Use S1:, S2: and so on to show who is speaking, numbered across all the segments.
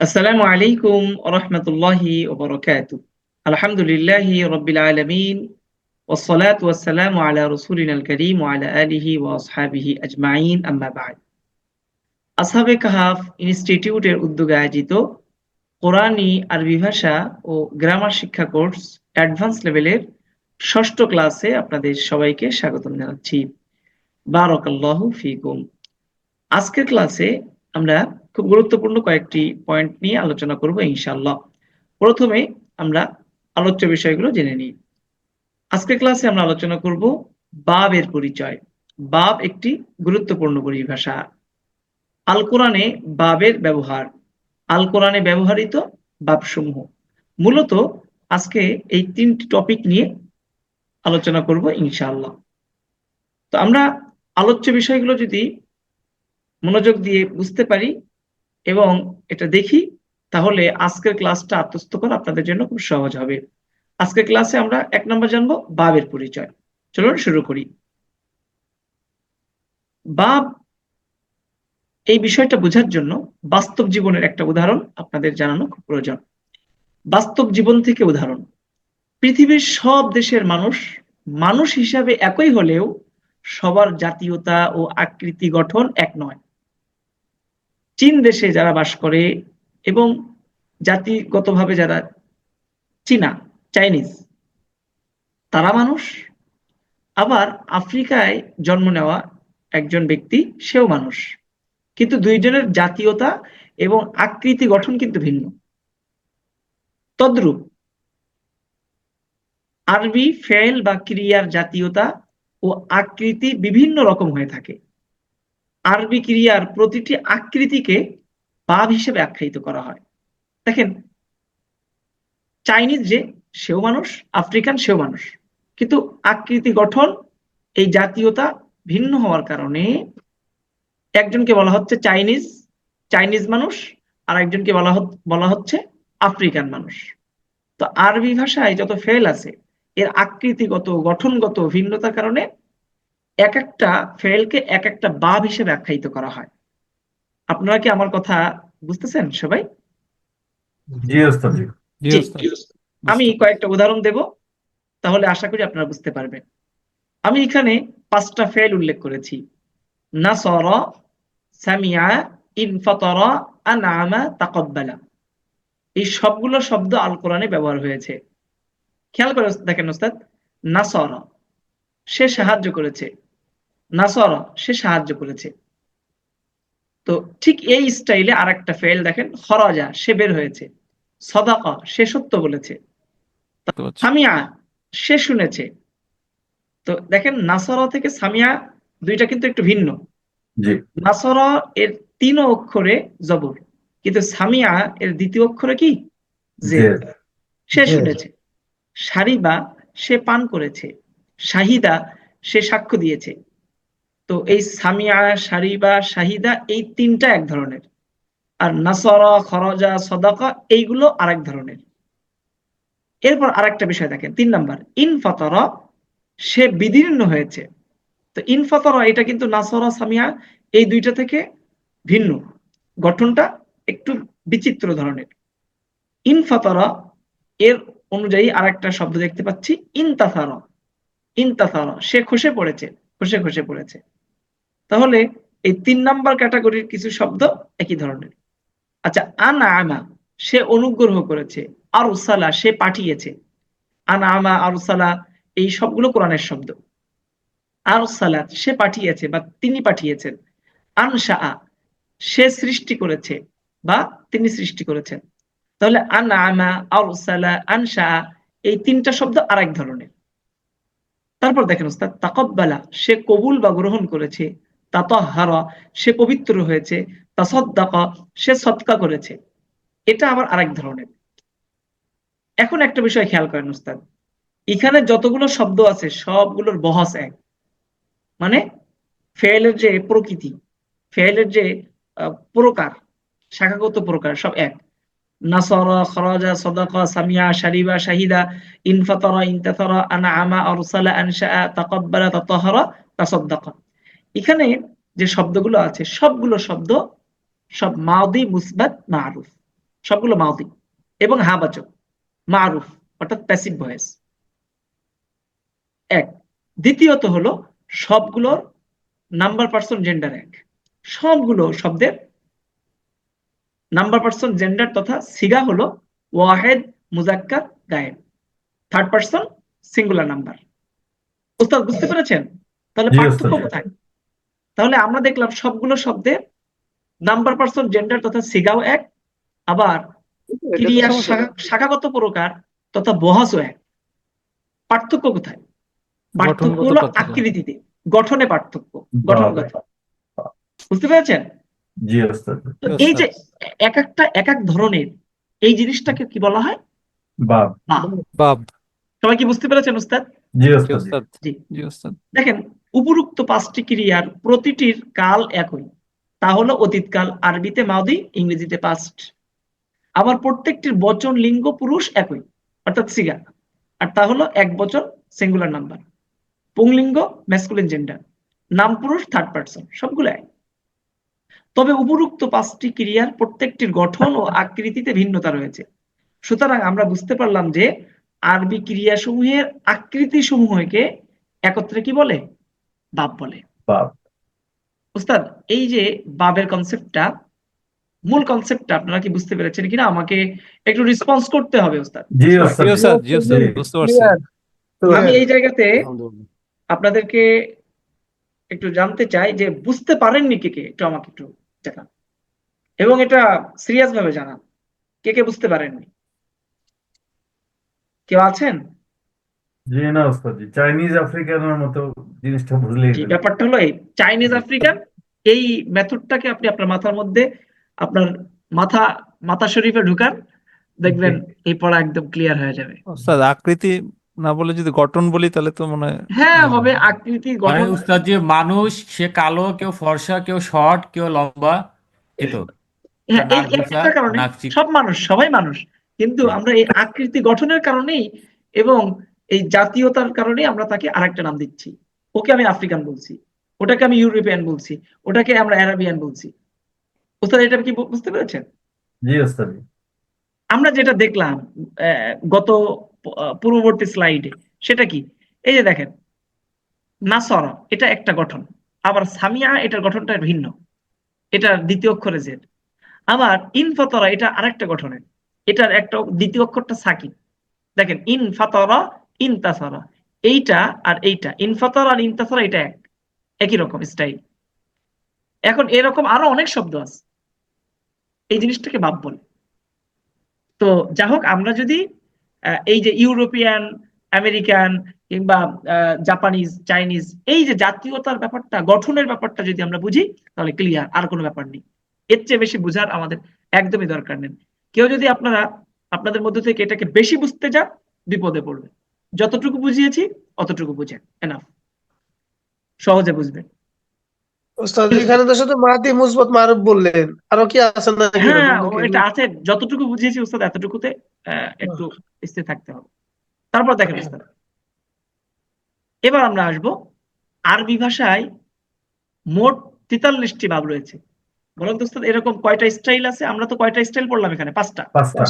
S1: আসসালামু আলাইকুম রহমতুল্লাহি আলহামদুলিল্লাহি রবিল উদ্যোগে আয়োজিত কোরআনি আরবি ভাষা ও গ্রামার শিক্ষা কোর্স অ্যাডভান্স লেভেলের ষষ্ঠ ক্লাসে আপনাদের সবাইকে স্বাগতম জানাচ্ছি। বারকাল্লাহু ফিকুম। আজকের ক্লাসে আমরা খুব গুরুত্বপূর্ণ কয়েকটি পয়েন্ট নিয়ে আলোচনা করব ইনশাআল্লাহ। প্রথমে আমরা আলোচ্য বিষয়গুলো জেনে নিই। আজকের ক্লাসে আমরা আলোচনা করব বাবের পরিচয়। বাব একটি গুরুত্বপূর্ণ পরিভাষা। আল কোরআনে বাবের ব্যবহার। আল কোরআনে ব্যবহৃত বাবসমূহ। মূলত আজকে এই তিনটি টপিক নিয়ে আলোচনা করব ইনশাআল্লাহ। তো আমরা আলোচ্য বিষয়গুলো যদি মনোযোগ দিয়ে বুঝতে পারি এবং এটা দেখি, তাহলে আজকের ক্লাসটা আত্মস্থ করা আপনাদের জন্য খুব সহজ হবে। আজকের ক্লাসে আমরা এক নম্বর জানব বাবের পরিচয়। চলুন শুরু করি। বাব এই বিষয়টা বোঝার জন্য বাস্তব জীবনের একটা উদাহরণ আপনাদের জানানো খুব প্রয়োজন। বাস্তব জীবন থেকে উদাহরণ। পৃথিবীর সব দেশের মানুষ মানুষ হিসাবে একই হলেও সবার জাতীয়তা ও আকৃতি গঠন এক নয়। চীন দেশে যারা বাস করে এবং জাতিগতভাবে যারা চীনা, চাইনিজ, তারা মানুষ। আবার আফ্রিকায় জন্ম নেওয়া একজন ব্যক্তি, সেও মানুষ। কিন্তু দুইজনের জাতীয়তা এবং আকৃতি গঠন কিন্তু ভিন্ন। তদ্রূপ আরবি ফেল বা ক্রিয়ার জাতীয়তা ও আকৃতি বিভিন্ন রকম হয়ে থাকে। আরবি ক্রিয়ার প্রতিটি আকৃতিকে বাব হিসেবে আখ্যায়িত করা হয়। দেখেন, চাইনিজ যে সেও মানুষ, আফ্রিকান সেও মানুষ। কিন্তু আকৃতি গঠন, এই জাতীয়তা ভিন্ন হওয়ার কারণে একজনকে বলা হচ্ছে চাইনিজ চাইনিজ মানুষ, আর একজনকে বলা বলা হচ্ছে আফ্রিকান মানুষ। তো আরবি ভাষায় যত ফেল আছে, এর আকৃতিগত, গঠনগত ভিন্নতার কারণে এক একটা ফেলকে এক একটা বাব হিসেবে আখ্যায়িত করা হয়। আপনারা কি আমার কথা বুঝতেছেন সবাই? আমি কয়েকটা উদাহরণ দেব তাহলে আশা করি আপনারা বুঝতে পারবেন। আমি এখানে পাঁচটা ফেল উল্লেখ করেছি। নাসর সামিয়া ইনফতর আনামা তাকব্বালা। এই সবগুলো শব্দ আল কোরআনে ব্যবহার হয়েছে। খেয়াল করে দেখেন ওস্তাদ নাসর। সে সাহায্য করেছে। নাসর সে সাহায্য করেছে। তো ঠিক এই স্টাইলে আর একটা ফেল দেখেন খরাজা সে বের হয়েছে। সদাকা সে সত্য বলেছে। সামিয়া সে শুনেছে। তো দেখেন নাসরা থেকে সামিয়া দুইটা কিন্তু একটু ভিন্ন। নাসরা এর তিন অক্ষরে জবর কিন্তু সামিয়া এর দ্বিতীয় অক্ষরে কি? সে শুনেছে। সারিবা সে পান করেছে। শাহিদা সে সাক্ষ্য দিয়েছে। তো এই সামিয়া সারিবা শাহিদা এই তিনটা এক ধরনের। আর নাসরা, খরজা, সদাকা এইগুলো আরেক ধরনের। এরপর আরেকটা বিষয় দেখেন, তিন নাম্বার ইনফাতরা সে বিদীর্ণ হয়েছে। তো ইনফাতরা এটা কিন্তু নাসরা সামিয়া এই দুইটা থেকে ভিন্ন। গঠনটা একটু বিচিত্র ধরনের। ইনফাতরা এর অনুযায়ী আরেকটা শব্দ দেখতে পাচ্ছি ইনতাসারা ইনতাসারা সে খসে পড়েছে, খসে খসে পড়েছে। তাহলে এই তিন নাম্বার ক্যাটাগরির কিছু শব্দ একই ধরনের। আচ্ছা আনা আমা সে অনুগ্রহ করেছে, আরুসালা, সে পাঠিয়েছে। আনা আমা আরুসালা, এই সবগুলো কোরআনের শব্দ। আরুসালাত সে পাঠিয়েছে বা তিনি পাঠিয়েছেন। আনসা সে সৃষ্টি করেছে বা তিনি সৃষ্টি করেছেন। তাহলে আনা আমা আরুসালা আনসা এই তিনটা শব্দ আরেক ধরনের। তারপর দেখেন ওস্তাদ, তাকব্বালা, সে কবুল বা গ্রহণ করেছে তাতহারা, সে পবিত্র হয়েছে, তাসদ্দাকা, সে সৎকা করেছে। এটা আবার আরেক ধরনের। এখন একটা বিষয় খেয়াল করেন উস্তাদ। এখানে যতগুলো শব্দ আছে, সবগুলোর বহস এক। মানে ফেলের যে প্রকৃতি ফেলের যে প্রকার, শাখাগত প্রকার, সব এক। নাসরা, খরাজা, সদাকা, সামিয়া, শারিবা, শাহিদা ইনফাতরা ইনতাতরা আনা আমা, আরসালা আনশা তাকাব্বালা, তাতাহারা, তাসাদ্দাকা। এখানে যে শব্দগুলো আছে সবগুলো শব্দ সব মাদি মুসবাত মারুফ। সবগুলো মাউদি। এবং হাবাচক মারুফ অর্থাৎ প্যাসিভ ভয়েস এক। দ্বিতীয়ত হলো সবগুলোর নাম্বার পার্সন জেন্ডার এক। সবগুলো শব্দের নাম্বার পার্সন জেন্ডার তথা সিগা হলো ওয়াহেদ মুজাক্কার গায়েব। থার্ড পার্সন সিঙ্গুলার নাম্বার ওস্তাদ বুঝতে পেরেছেন? তাহলে পার্থক্য কোথায়? তাহলে আমরা দেখলাম সবগুলো শব্দে নাম্বার পার্সন জেন্ডার তথা সিগাও এক আবার ক্রিয়ার শাখাগত প্রকার তথা বহাসও এক। পার্থক্য কোথায়? পার্থক্য হলো আকৃতিতে। গঠনে পার্থক্য গঠনগত। বুঝতে পেরেছেন?
S2: জি
S1: এই যে এক একটা এক এক ধরনের এই জিনিসটাকে কি বলা হয়?
S2: বাব।
S1: বাব। সবাই কি বুঝতে পেরেছেন উস্তাদ?
S2: জি ওস্তাদ
S1: জি
S3: জি। ওস্তাদ
S1: দেখেন উপরোক্ত পাঁচটি ক্রিয়ার প্রতিটির কাল একই। তা হলো অতীতকাল, আরবিতে মাউদি, ইংরেজিতে পাস্ট আবার প্রত্যেকটির বচন লিঙ্গ পুরুষ একই, অর্থাৎ সিগা। আর তা হলো এক বচন সিঙ্গুলার নাম্বার পুংলিঙ্গ ম্যাসকুলিন জেন্ডার নাম পুরুষ থার্ড পার্সন সবগুলো এক। তবে উপরুক্ত পাঁচটি ক্রিয়ার প্রত্যেকটির গঠন ও আকৃতিতে ভিন্নতা রয়েছে। সুতরাং আমরা বুঝতে পারলাম যে আরবি ক্রিয়াসমূহের আকৃতি সমূহকে একত্রে কি বলে? বাব বলে।
S2: বাব
S1: উস্তাদ এই যে বাবের কনসেপ্টটা মূল কনসেপ্টটা আপনারা কি বুঝতে পেরেছেন কিনা? আমাকে একটু রেসপন্স করতে হবে উস্তাদ।
S2: জি
S3: জি। বুঝতে পারছি।
S1: আমি এই জায়গাতে আপনাদেরকে একটু জানতে চাই যে বুঝতে পারেননি কে কে? একটু আমাকে একটু জানান। এবং এটা সিরিয়াস ভাবে জানান। কে কে বুঝতে পারেননি? কেউ আছেন?
S2: জি না ওস্তাদ চাইনিজ আফ্রিকানের মতো জিনিসটা বুঝলেই
S1: জি। ব্যাপারটা হলো এই চাইনিজ আফ্রিকান এই মেথডটাকে আপনি আপনার মাথার মধ্যে আপনার মাথা মাথা শরীফে ঢুকান দেখবেন এই পড়া একদম ক্লিয়ার হয়ে যাবে।
S3: ওস্তাদ আকৃতি না বলে যদি গঠন বলি তাহলে তো মনে হয়
S1: হ্যাঁ হবে আকৃতি গঠন।
S4: উস্তাদ যে মানুষ সে কালো কেউ ফর্সা কেউ শর্ট কেউ লম্বা এই তো।
S1: হ্যাঁ কারণে সব মানুষ সবাই মানুষ। কিন্তু আমরা এই আকৃতি গঠনের কারণেই এবং এই জাতীয়তার কারণে আমরা তাকে আরেকটা নাম দিচ্ছি। ওকে আমি আফ্রিকান বলছি ওটাকে আমি ইউরোপিয়ান বলছি ওটাকে আমরা অ্যারাবিয়ান বলছি। ওস্তাদ এটা কি বুঝতে পেরেছেন?
S2: জি ওস্তাদ।
S1: আমরা যেটা দেখলাম গত পূর্ববর্তী স্লাইডে সেটা কি? এই যে দেখেন নাসরা এটা একটা গঠন। আবার সামিয়া এটার গঠনটা ভিন্ন। এটা দ্বিতীয় অক্ষরে জেড আবার ইনফাতরা এটা আরেকটা গঠনের। এটার একটা দ্বিতীয় অক্ষরটা সাকিব। দেখেন ইনফাতরা ইনতাসারা, এইটা আর এইটা, ইনফাতার আর ইনতাসারা এটা এক, একই রকম স্টাইল এখন এরকম আরও অনেক শব্দ আছে। এই জিনিসটাকে বাপ বলে। তো যা হোক, আমরা যদি এই যে ইউরোপিয়ান, আমেরিকান কিংবা জাপানিজ, চাইনিজ, এই যে জাতীয়তার ব্যাপারটা, গঠনের ব্যাপারটা যদি আমরা বুঝি, তাহলে ক্লিয়ার আর কোনো ব্যাপার নেই। এর চেয়ে বেশি বুঝার আমাদের একদমই দরকার নেই। কেউ যদি আপনারা, আপনাদের মধ্যে থেকে এটাকে বেশি বুঝতে যান বিপদে পড়বে যতটুকু বুঝিয়েছি অতটুকু বুঝেন এনাফ সহজে বুঝবেন
S5: ওস্তাদ এখানে তো শুধু মাদি মুসবত মারুফ বললেন। আরও কি আছে
S1: হ্যাঁ? এটা আছে। যতটুকু বুঝিয়েছি ওস্তাদ এতটুকুতে একটু স্থির থাকতে হবে। তারপর দেখেন ওস্তাদ এবার আমরা আসব আরবি ভাষায় মোট তেতাল্লিশটি ভাব রয়েছে। বলেন তো ওস্তাদ এরকম কয়টা স্টাইল আছে? আমরা তো কয়টা স্টাইল পড়লাম এখানে? পাঁচটা।
S2: পাঁচটা।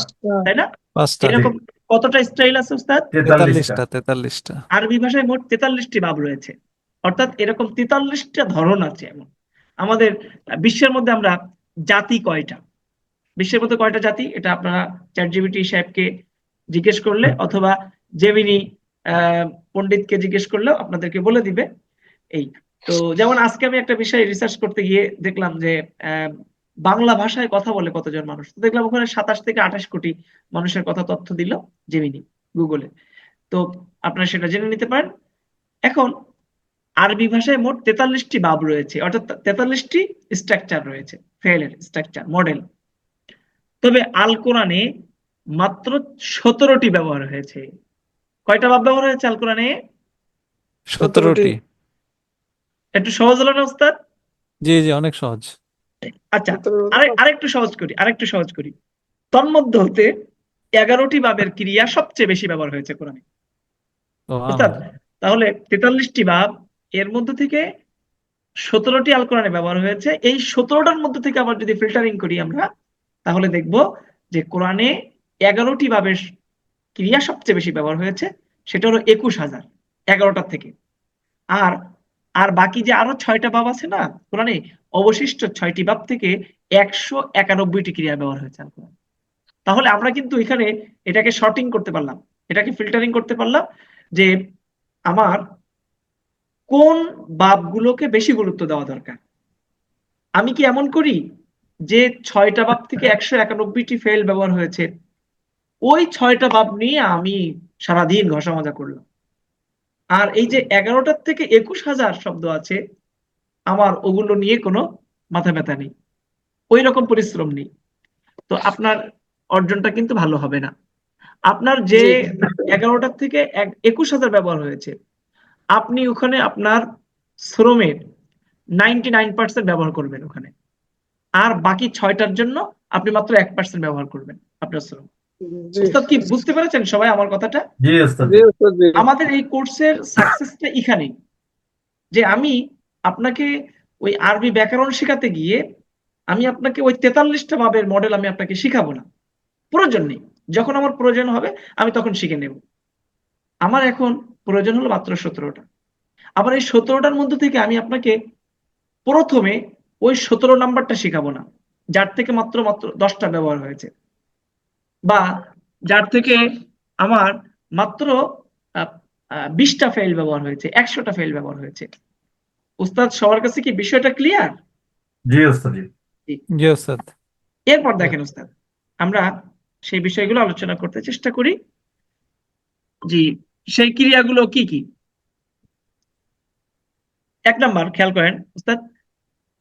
S1: তাই না?
S3: পাঁচটা।
S1: এরকম কতটা স্টাইল আছে ওস্তাদ
S2: তেতাল্লিশটা।
S3: তেতাল্লিশটা
S1: আরবি ভাষায় মোট তেতাল্লিশটি ভাব রয়েছে। অর্থাৎ এরকম তেতাল্লিশটা ধরন আছে এমন। আমাদের বিশ্বের মধ্যে আমরা জাতি কয়টা? বিশ্বের মধ্যে কয়টা জাতি? এটা আপনারা চ্যাট জিপিটি সাহেবকে জিজ্ঞেস করলে অথবা জেমিনি আহ, পণ্ডিতকে জিজ্ঞেস করলেও আপনাদেরকে বলে দিবে। এই তো যেমন আজকে আমি একটা বিষয় রিসার্চ করতে গিয়ে দেখলাম যে বাংলা ভাষায় কথা বলে কতজন মানুষ? তো দেখলাম ওখানে সাতাশ থেকে আঠাশ কোটি মানুষের কথা তথ্য দিল জেমিনি গুগলে তো আপনারা সেটা জেনে নিতে পারেন। এখন আরবি ভাষায় মোট তেতাল্লিশটি বাব রয়েছে, অর্থাৎ তেতাল্লিশটি স্ট্রাকচার রয়েছে ফেলের স্ট্রাকচার মডেল তবে আল কোরআনে মাত্র সতেরোটি ব্যবহার হয়েছে। কয়টা বাব ব্যবহার হয়েছে আল কোরআনে?
S3: সতেরোটি।
S1: একটু সহজ হলো না ওস্তাদ
S3: জি জি অনেক সহজ।
S1: আচ্ছা আরে আরেকটু সহজ করি আরেকটু সহজ করি। তন্মধ্যে হতে এগারোটি বাবের ক্রিয়া সবচেয়ে বেশি ব্যবহার হয়েছে কোরআনে। তাহলে তেতাল্লিশটি বাব এর মধ্যে থেকে সতেরোটি আল কোরআনে ব্যবহার হয়েছে। এই সতেরোটার মধ্যে থেকে আবার যদি ফিল্টারিং করি আমরা তাহলে দেখব যে কোরআনে এগারোটি ভাবের ক্রিয়া সবচেয়ে বেশি ব্যবহার হয়েছে সেটা হলো একুশ হাজার এগারোটার থেকে। আর আর বাকি যে আরও ছয়টা বাব আছে না, কোরআনে অবশিষ্ট ছয়টি বাব থেকে একশো একানব্বইটি ক্রিয়া ব্যবহার হয়েছে আল কোরআনে। তাহলে আমরা কিন্তু এখানে এটাকে শর্টিং করতে পারলাম। এটাকে ফিল্টারিং করতে পারলাম যে আমার কোন বাবগুলোকে বেশি গুরুত্ব দেওয়া দরকার। আমি কি এমন করি যে ছয়টা বাপ থেকে একশো একানব্বইটি ফেল ব্যবহার হয়েছে? ওই ছয়টা বাপ নিয়ে আমি সারাদিন ঘষা মাজা করলাম। আর এই যে এগারোটার থেকে একুশ হাজার শব্দ আছে আমার ওগুলো নিয়ে কোনো মাথা ব্যথা নেই। ওই রকম পরিশ্রম নেই। তো আপনার অর্জনটা কিন্তু ভালো হবে না। আপনার যে এগারোটার থেকে এক একুশ হাজার ব্যবহার হয়েছে আপনি ওখানে আপনার শ্রমের নাইনটি নাইন পার্সেন্ট ব্যবহার করবেন ওখানে। আর বাকি ছয়টার জন্য আপনি মাত্র এক পার্সেন্ট ব্যবহার করবেন আপনার শ্রম। উস্তাদ কি বুঝতে পেরেছেন সবাই আমার কথাটা?
S2: জি
S1: আমাদের এই কোর্সের সাকসেসটা এখানেই যে আমি আপনাকে ওই আরবি ব্যাকরণ শেখাতে গিয়ে আমি আপনাকে ওই তেতাল্লিশটা ভাবের মডেল আমি আপনাকে শিখাবো না। প্রয়োজন নেই। যখন আমার প্রয়োজন হবে আমি তখন শিখে নেব। আমার এখন প্রয়োজন হলো মাত্র সতেরোটা। আবার এই সতেরোটার মধ্যে থেকে আমি আপনাকে প্রথমে ওই সতেরো নাম্বারটা শেখাবো না। যার থেকে মাত্র মাত্র দশটা ব্যবহার হয়েছে। বা যার থেকে আমার মাত্র বিশটা ফেল ব্যবহার হয়েছে একশোটা ফেল ব্যবহার হয়েছে। উস্তাদ সবার কাছে কি বিষয়টা ক্লিয়ার
S2: জি ওস্তাদ
S3: জি। ওস্তাদ
S1: এরপর দেখেন উস্তাদ আমরা সেই বিষয়গুলো আলোচনা করতে চেষ্টা করি। জি সেই ক্রিয়াগুলো কি কি? এক নাম্বার খেয়াল করেন উস্তাদ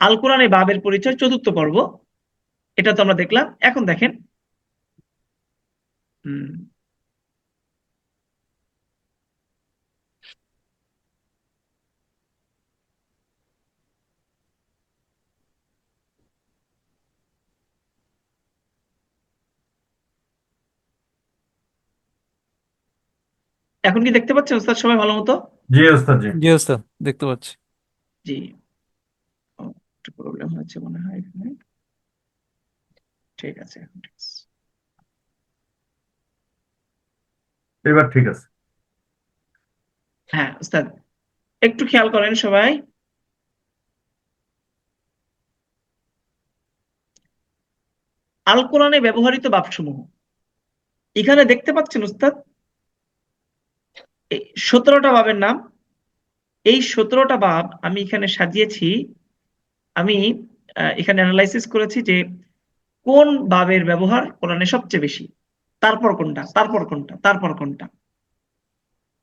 S1: আল কোরআনে বাবের পরিচয় চতুর্থ পর্ব। এটা তো আমরা দেখলাম। এখন দেখেন হুম। এখন কি দেখতে পাচ্ছেন ওস্তাদ সবাই ভালো মতো?
S2: জি ওস্তাদ জি।
S3: জি ওস্তাদ দেখতে পাচ্ছি।
S1: জি। ও, একটু প্রবলেম হয়েছে মনে হয় এখানে। ঠিক আছে এখন ঠিক আছে
S2: এবার ঠিক আছে।
S1: হ্যাঁ একটু খেয়াল করেন সবাই। আল কোরআনে ব্যবহৃত বাপসমূহ এখানে দেখতে পাচ্ছেন উস্তাদ সতেরোটা বাবের নাম। এই সতেরোটা বাব আমি এখানে সাজিয়েছি। আমি এখানে অ্যানালাইসিস করেছি যে কোন বাবের ব্যবহার কোরআনে সবচেয়ে বেশি। তারপর কোনটা? তারপর কোনটা? তারপর কোনটা?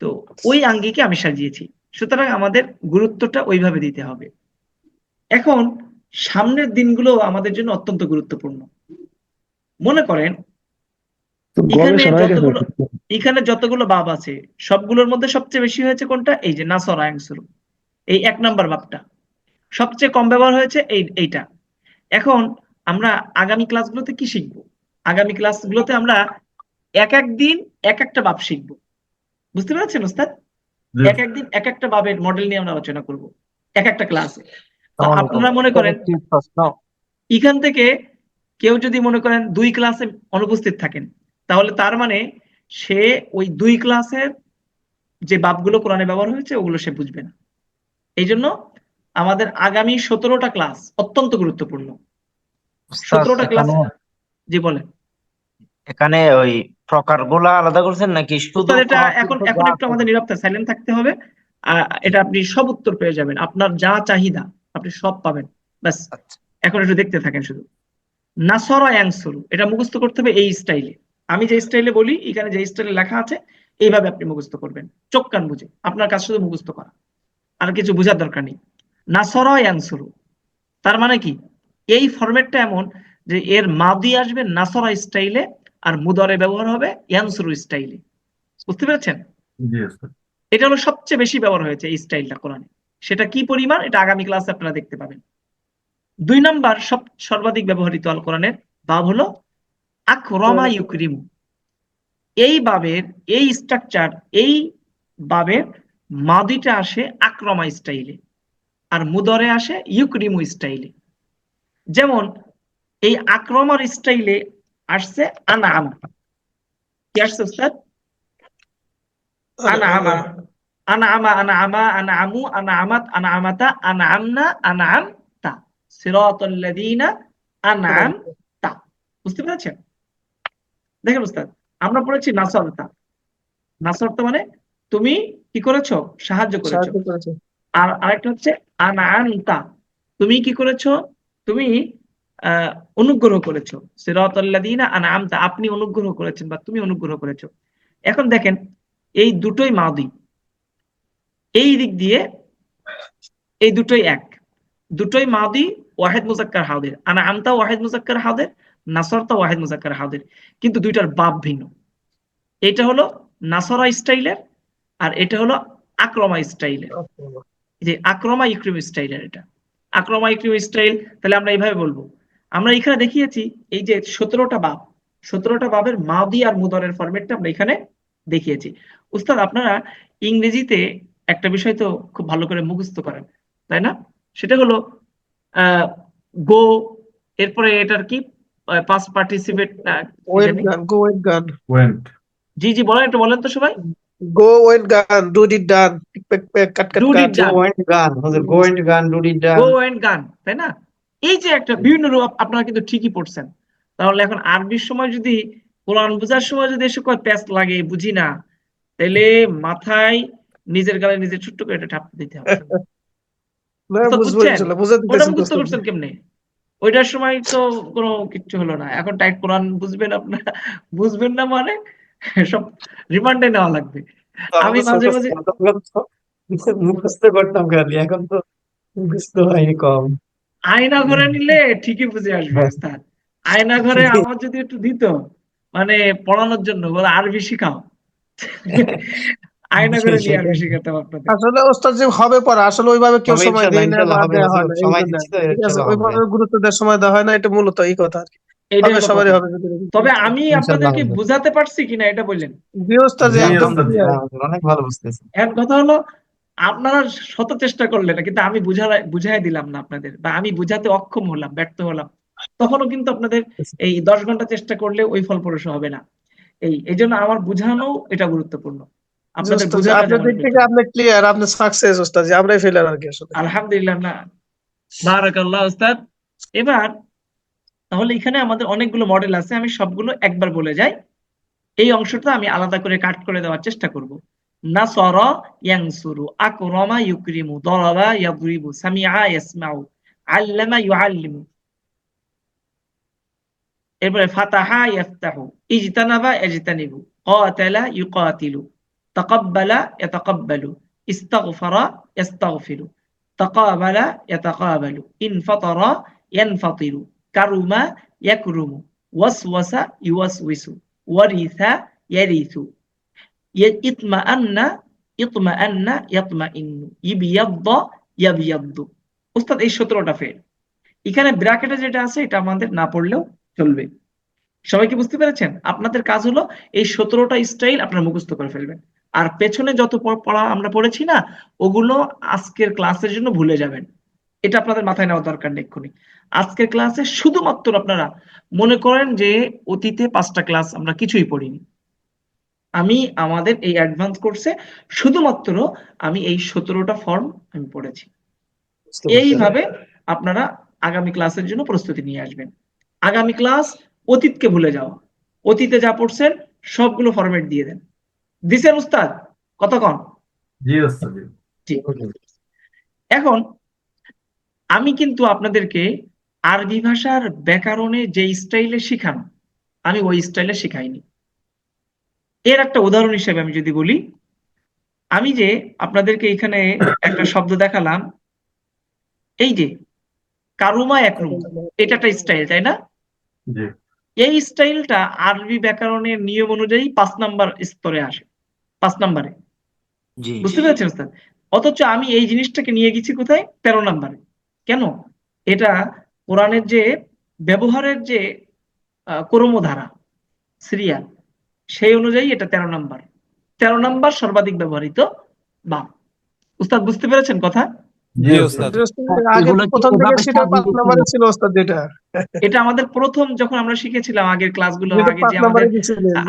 S1: তো ওই আঙ্গিকে আমি সাজিয়েছি। সুতরাং আমাদের গুরুত্বটা ওইভাবে দিতে হবে। এখন সামনের দিনগুলো আমাদের জন্য অত্যন্ত গুরুত্বপূর্ণ। মনে করেন এখানে যতগুলো বাব আছে সবগুলোর মধ্যে সবচেয়ে বেশি হয়েছে কোনটা? এই যে নাসরা আংসুর এই এক নাম্বার বাবটা সবচেয়ে কম ব্যবহার হয়েছে এই এইটা। এখন আমরা আগামী ক্লাসগুলোতে কি শিখব? আগামী ক্লাসগুলোতে আমরা এক এক দিন এক একটা বাপ শিখব। বুঝতে পেরেছেন ওস্তাদ? এক একদিন এক একটা বাবের মডেল নিয়ে আমরা আলোচনা করব এক একটা ক্লাসে আপনারা মনে করেন এখান থেকে কেউ যদি মনে করেন দুই ক্লাসে অনুপস্থিত থাকেন তাহলে তার মানে সে ওই দুই ক্লাসের যে বাপগুলো কোরআনে ব্যবহার হয়েছে ওগুলো সে বুঝবে না। এই জন্য আমাদের আগামী সতেরোটা ক্লাস অত্যন্ত গুরুত্বপূর্ণ। সতেরোটা ক্লাস জি বলেন।
S6: এখানে ওই প্রকারগুলো আলাদা করছেন নাকি শুধু
S1: এটা এখন এখন একটু আমাদের নিরবতা সাইলেন্ট থাকতে হবে। এটা আপনি সব উত্তর পেয়ে যাবেন। আপনার যা চাহিদা আপনি সব পাবেন। ব্যাস।
S6: আচ্ছা।
S1: এখন একটু দেখতে থাকেন শুধু। নাসরা ইয়ানসুরু এটা মুখস্থ করতে হবে এই স্টাইলে আমি যে স্টাইলে বলি এখানে যে স্টাইলে লেখা আছে এইভাবে আপনি মুখস্থ করবেন। চোখ কান বুঝে আপনার কাজ শুধু মুখস্থ করা। আর কিছু বোঝার দরকার নেই। নাসরা ইয়ানসুরু তার মানে কি? এই ফরম্যাটটা এমন যে এর মাদি আসবে নাসরা স্টাইলে আর মুদরে ব্যবহার হবে ইয়ানসুরু স্টাইলে। বুঝতে পেরেছেন? এটা হলো সবচেয়ে বেশি ব্যবহার হয়েছে এই স্টাইলটা কোরআনে। সেটা কি পরিমাণ? এটা আগামী ক্লাসে আপনারা দেখতে পাবেন। দুই নাম্বার সব সর্বাধিক ব্যবহৃত আল কোরআনের বাব হলো আকরমা ইউকরিমু। এই বাবের এই স্ট্রাকচার এই বাবের মাদিটা আসে আক্রমা স্টাইলে আর মুদরে আসে ইউকরিমু স্টাইলে। যেমন এই আক্রমার স্টাইলে আসছে আনআম কি আসছে উস্তাদ? আনআমা আনআমা আনআমা আনআমু আনআমাত আনআমাতা আনআমনা আনআমতা সিরাতাল্লাযীনা আনআমতা বুঝতে পেরেছেন? দেখেন উস্তাদ আমরা পড়েছি নাসরতা। নাসরতা মানে তুমি কি করেছ? সাহায্য করেছ। আর আরেকটা হচ্ছে আনআমতা তুমি কি করেছ? তুমি অনুগ্রহ করেছ। সিরাতাল্লাযীনা আনআমতা আপনি অনুগ্রহ করেছেন বা তুমি অনুগ্রহ করেছ। এখন দেখেন এই দুটোই মাদি। এই দিক দিয়ে এই দুটোই এক। দুটোই মাদি ওয়াহিদ মুজাক্কার হাউদের আনআমতা ওয়াহিদ মুজাক্কার হাউদের নাসরতা ওয়াহিদ মুজাক্কার হাউদের কিন্তু দুইটার বাপ ভিন্ন। এটা হলো নাসরা স্টাইলের আর এটা হলো আক্রমা স্টাইলের। যে আক্রমা ইক্রিম স্টাইলের এটা। আক্রমা ইক্রিম স্টাইল তাহলে আমরা এইভাবে বলব। আমরা এখানে দেখিয়েছি এই যে সতেরোটা বাপ সতেরোটা বাবের মাদি আর মুদরের ফরম্যাটটা আমরা এখানে দেখিয়েছি। উস্তাদ আপনারা ইংরেজিতে একটা বিষয় তো খুব ভালো করে মুখস্থ করেন তাই না? সেটা হলো গো এরপরে এটার কি? Past
S5: participate went go went gone
S2: went
S1: জি জি বলেন একটু বলেন তো সবাই।
S5: Go went gone do did done peck peck cut cut cut
S1: done.
S6: গোয়েন্ট গান হুজুর গোয়েন্ট গান ডুডি ডান
S1: গো এন্ড গান তাই না? এই যে একটা বিভিন্ন রূপ আপনারা কিন্তু ঠিকই পড়ছেন। তাহলে এখন আরবির সময় যদি কোরআন বোঝার সময় যদি এসে কয় প্যাস লাগে বুঝি না তাহলে মাথায় নিজের গালে নিজের ছোট্ট করে একটা ঠাপ দিতে হবে।
S5: বুঝাতে
S1: কেমনে? ওইটার সময় তো কোনো কিচ্ছু হলো না। এখন টাইট কোরআন বুঝবেন আপনারা বুঝবেন না মানে সব রিমান্ডে নেওয়া লাগবে। আমি মাঝে মাঝে
S6: মুখস্থ করতাম খালি এখন তো মুখস্থ হয়নি কম।
S1: আয়না ঘরে নিলে ঠিকই বুঝে আসবে ওস্তাদ আয়না ঘরে আমার যদি একটু দিত মানে পড়ানোর জন্য বলে আরবি শিখাও আয়না ঘরে নিয়ে আরবি শিখাতাম আপনাদের।
S5: আসলে ওস্তাদ যে হবে পড়া আসলে ওইভাবে কেউ সময় দেয় না হয় ওইভাবে গুরুত্ব দেওয়ার সময় দেওয়া হয় না এটা মূলত এই কথা আর কি। হবে সবারই হবে
S1: তবে আমি আপনাদেরকে বুঝাতে পারছি কিনা এটা বললেন।
S5: একদম।
S6: হ্যাঁ, অনেক ভালো বুঝতেছি।
S1: এক কথা হলো আপনারা শত চেষ্টা করলেন কিন্তু আমি বুঝাই বুঝাই দিলাম না আপনাদের বা আমি বুঝাতে অক্ষম হলাম ব্যর্থ হলাম। তখনও কিন্তু আপনাদের এই দশ ঘণ্টা চেষ্টা করলে ওই ফল ফলপ্রসূ হবে না। এই এই জন্য আমার বুঝানো এটা গুরুত্বপূর্ণ।
S5: জি
S1: আপনাদের
S5: ওস্তাদ জি,
S1: বোঝাটা
S5: আপনার থেকে আপনি ক্লিয়ার আপনি সাকসেস ওস্তাদ আমরাই ফেলার আর কি আসলে।
S1: আলহামদুলিল্লাহ না। বারাকাল্লাহ এবার তাহলে এখানে আমাদের অনেকগুলো মডেল আছে আমি সবগুলো একবার বলে যাই। এই অংশটা আমি আলাদা করে কাট করে দেওয়ার চেষ্টা করব। নাসরা ইয়ানসুরু আকরামা ইউকরিমু দরাবা ইয়াদরিবু সামিআ ইয়াসমাউ আল্লামা ইউআল্লিমু এরপরে ফাতাহা ইয়াফতাহু ইজতানাবা ইয়াজতানিবু ক্বাতালা ইউকাতিলু তাকাব্বালা ইয়াতাকাব্বালু ইস্তাগফারা ইস্তাগফিরু تقابل يتقابل انفطر ينفطر كرم يكرم وسوس يوسوس ورث يرث ইতমা আন্না ইতমা আন্না ইয়াতমা ইন্নু ইবিয়াদ্দ ইয়াবিয়াদ্দু উস্তাদ এই সতেরোটা ফের এখানে ব্র্যাকেটে যেটা আছে, এটা আমাদের না পড়লেও চলবে। সবাই কি বুঝতে পেরেছেন? আপনাদের কাজ হলো এই সতেরোটা স্টাইল আপনারা মুখস্থ করে ফেলবেন। আর পেছনে যত পড়া আমরা পড়েছি না, ওগুলো আজকের ক্লাসের জন্য ভুলে যাবেন। এটা আপনাদের মাথায় নেওয়া দরকার নেই এক্ষুনি। আজকের ক্লাসে শুধুমাত্র আপনারা মনে করেন যে অতীতে পাঁচটা ক্লাস আমরা কিছুই পড়িনি। আমি আমাদের এই অ্যাডভান্স কোর্সে শুধুমাত্র আমি এই সতেরোটা ফর্ম আমি পড়েছি। এইভাবে আপনারা আগামী ক্লাসের জন্য প্রস্তুতি নিয়ে আসবেন। আগামী ক্লাস অতীতকে ভুলে যাওয়া। অতীতে যা পড়ছেন সবগুলো ফরম্যাট দিয়ে দেন। দিছেন উস্তাদ কতক্ষণ? এখন আমি কিন্তু আপনাদেরকে আরবি ভাষার ব্যাকরণে যে স্টাইলে শিখানো আমি ওই স্টাইলে শিখাইনি। এর একটা উদাহরণ হিসেবে আমি যদি বলি আমি যে আপনাদেরকে এখানে একটা শব্দ দেখালাম এই যে কারুমা একরুম এটা একটা স্টাইল তাই না? এই স্টাইলটা আরবি ব্যাকরণের নিয়ম অনুযায়ী পাঁচ নাম্বার স্তরে আসে পাঁচ নাম্বারে। বুঝতে পেরেছেন ওস্তাদ অথচ আমি এই জিনিসটাকে নিয়ে গেছি কোথায়? তেরো নাম্বারে। কেন? এটা কোরআনের যে ব্যবহারের যে আহ, কর্মধারা সিরিয়াল সেই অনুযায়ী এটা তেরো নাম্বার। তেরো নাম্বার সর্বাধিক ব্যবহৃত বা উস্তাদ বুঝতে পেরেছেন কথা? এটা আমাদের প্রথম যখন আমরা শিখেছিলাম আগের ক্লাসগুলো আগে যে আমাদের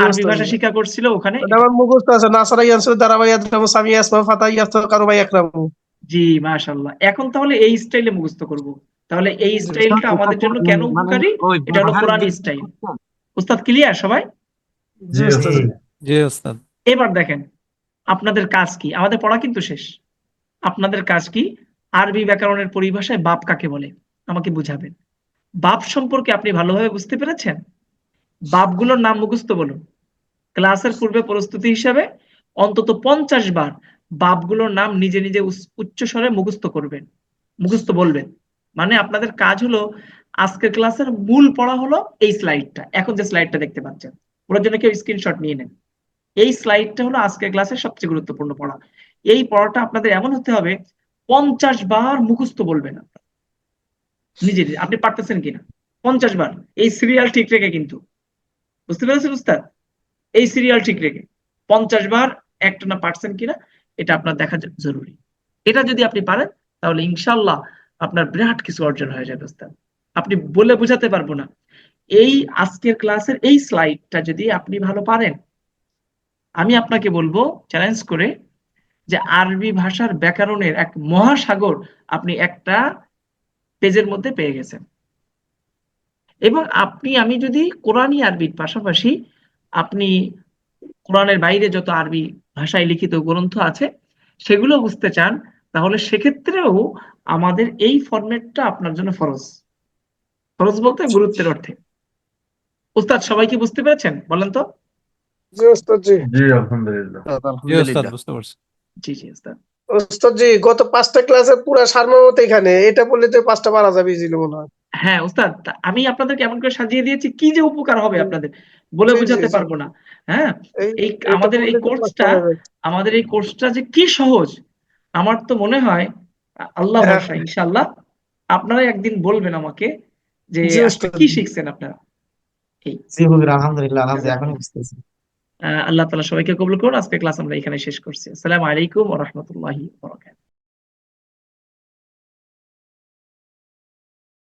S1: আরবি ভাষা শিক্ষা করছিল ওখানে।
S5: ওটা আমার মুখস্থ আছে। নাসারা ইয়ানসুর দারাবাই ইয়াদরামু সামি ইয়াসমা ফাতা ইয়াফতা কারুবাই ইয়াকরামু
S1: জি মাশাআল্লাহ। এখন তাহলে এই স্টাইলে মুখস্থ করব। তাহলে এই স্টাইলটা আমাদের জন্য কেন
S6: মানে
S1: উপকারী? এটা হলো কোরআনী স্টাইল। উস্তাদ ক্লিয়ার সবাই? এবার দেখেন আপনাদের কাজ কি? আমাদের পড়া কিন্তু শেষ। আপনাদের কাজ কি? আরবি ব্যাকরণের পরিভাষায় বাপ কাকে বলে? আমাকে বুঝাবেন। বাপ সম্পর্কে আপনি ভালোভাবে বুঝতে পেরেছেন? বাপগুলোর নাম মুখস্থ বলুন। ক্লাসের পূর্বে প্রস্তুতি হিসাবে অন্তত পঞ্চাশ বার বাপগুলোর নাম নিজে নিজে উচ্চ স্বরে মুখস্থ করবেন। মুখস্থ বলবেন। মানে আপনাদের কাজ হলো আজকের ক্লাসের মূল পড়া হলো এই স্লাইডটা এখন যে স্লাইডটা দেখতে পাচ্ছেন। ওটার জন্য কেউ স্ক্রিনশট নিয়ে নেন এই স্লাইডটা হলো আজকের ক্লাসের সবচেয়ে গুরুত্বপূর্ণ পড়া। এই পড়াটা আপনাদের এমন হতে হবে, পঞ্চাশ বার মুখস্থ বলবেন নিজে। আপনি পারতেছেন কিনা? পঞ্চাশ বার। এই সিরিয়াল ঠিক রেখে কিন্তু। বুঝতে পেরেছেন, উস্তাদ? এই সিরিয়াল ঠিক রেখে। পঞ্চাশ বার একটা না পারছেন কিনা, এটা আপনার দেখা জরুরি। এটা যদি আপনি পারেন, তাহলে ইনশাল্লাহ আপনার বিরাট কিছু অর্জন হয়ে যাবে, উস্তাদ। আপনি বলে বোঝাতে পারব না। এই আজকের ক্লাসের এই স্লাইডটা যদি আপনি ভালো পারেন, আমি আপনাকে বলব চ্যালেঞ্জ করে, যে আরবি ভাষার ব্যাকরণের এক মহাসাগর আপনি একটা পেজের মধ্যে পেয়ে গেছেন। এবং আপনি, আমি যদি কোরআনী আরবির পাশাপাশি, আপনি কোরআনের বাইরে যত আরবি ভাষায় লিখিত গ্রন্থ আছে, সেগুলো বুঝতে চান, তাহলে সেক্ষেত্রেও আমাদের এই ফরম্যাটটা আপনার জন্য ফরজ। ফরজ বলতে গুরুত্বের অর্থে। উস্তাদ সবাই কি বুঝতে পেরেছেন? বলেন তো।
S5: জি ওস্তাদ জি।
S2: জি আলহামদুলিল্লাহ।
S3: জি ওস্তাদ বুঝতে পারছি।
S1: জি জি উস্তাদ।
S5: ওস্তাদ জি গত পাঁচটা ক্লাসের পুরো সারমর্মত এখানে। এটা বললে তো পাঁচটা পারা যাবে ইজিলি মনে হয়।
S1: হ্যাঁ উস্তাদ আমি আপনাদেরকে এমন করে সাজিয়ে দিয়েছি কি যে উপকার হবে আপনাদের বলে বোঝাতে পারব না। হ্যাঁ?
S5: এই
S1: আমাদের এই কোর্সটা আমাদের এই কোর্সটা যে কি সহজ আমার তো মনে হয় আল্লাহ
S5: হ্যাঁ।
S1: ভরসা ইনশাআল্লাহ। আপনারা একদিন বলবেন আমাকে যে কি শিখছেন আপনারা?
S6: জি হুজুর আলহামদুলিল্লাহ আলহামদুলিল্লাহ বুঝতেছি।
S1: আল্লাহ তালা সবাইকে কবুল করুন। আজকে ক্লাস আমরা এখানে শেষ করছি। আসসালামু আলাইকুম ওয়া বারাকাতুহু।